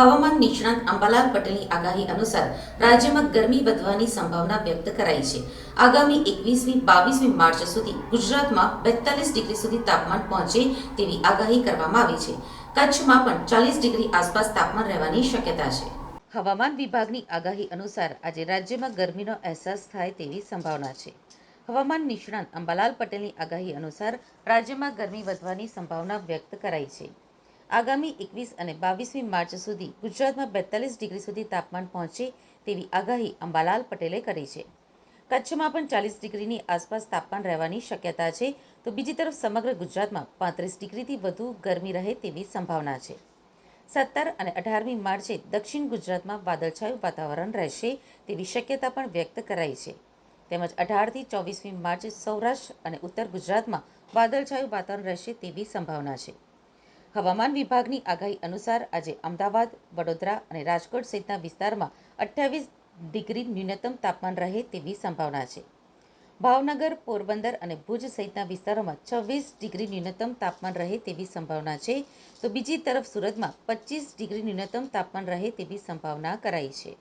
નિષ્ણાંત અંબાલાલ પટેલની આગાહી અનુસાર રાજ્યમાં ગરમી વધવાની સંભાવના વ્યક્ત કરાઈ છે. આગામી એકવીસમી, બાવીસમી માર્ચ સુધી ગુજરાતમાં બેતાલીસ ડિગ્રી સુધી તાપમાન પહોંચે તેવી આગાહી કરવામાં આવી છે. કચ્છમાં પણ ચાલીસ ડિગ્રી આસપાસ તાપમાન રહેવાની શક્યતા છે. હવામાન વિભાગની આગાહી અનુસાર આજે રાજ્યમાં ગરમીનો અહેસાસ થાય તેવી સંભાવના છે. હવામાન નિષ્ણાંત અંબાલાલ પટેલની આગાહી અનુસાર રાજ્યમાં ગરમી વધવાની સંભાવના વ્યક્ત કરાઈ છે. આગામી એકવીસ અને બાવીસમી માર્ચ સુધી ગુજરાતમાં બેતાલીસ ડિગ્રી સુધી તાપમાન પહોંચે તેવી આગાહી અંબાલાલ પટેલે કરી છે. કચ્છમાં પણ ચાલીસ ડિગ્રીની આસપાસ તાપમાન રહેવાની શક્યતા છે તો બીજી તરફ સમગ્ર ગુજરાતમાં પાંત્રીસ ડિગ્રીથી વધુ ગરમી રહે તેવી સંભાવના છે. સત્તર અને અઢારમી માર્ચે દક્ષિણ ગુજરાતમાં વાદળછાયું વાતાવરણ રહેશે તેવી શક્યતા પણ વ્યક્ત કરાઈ છે. તેમજ અઢારથી ચોવીસમી માર્ચે સૌરાષ્ટ્ર અને ઉત્તર ગુજરાતમાં વાદળછાયું વાતાવરણ રહેશે તેવી સંભાવના છે. હવામાન વિભાગની આગાહી અનુસાર આજે અમદાવાદ, વડોદરા અને રાજકોટ સહિતના વિસ્તારમાં અઠ્યાવીસ ડિગ્રી ન્યૂનતમ તાપમાન રહે તેવી સંભાવના છે. ભાવનગર, પોરબંદર અને ભુજ સહિતના વિસ્તારોમાં છવ્વીસ ડિગ્રી ન્યૂનતમ તાપમાન રહે તેવી સંભાવના છે. તો બીજી તરફ સુરતમાં પચીસ ડિગ્રી ન્યૂનતમ તાપમાન રહે તેવી સંભાવના કરાઈ છે.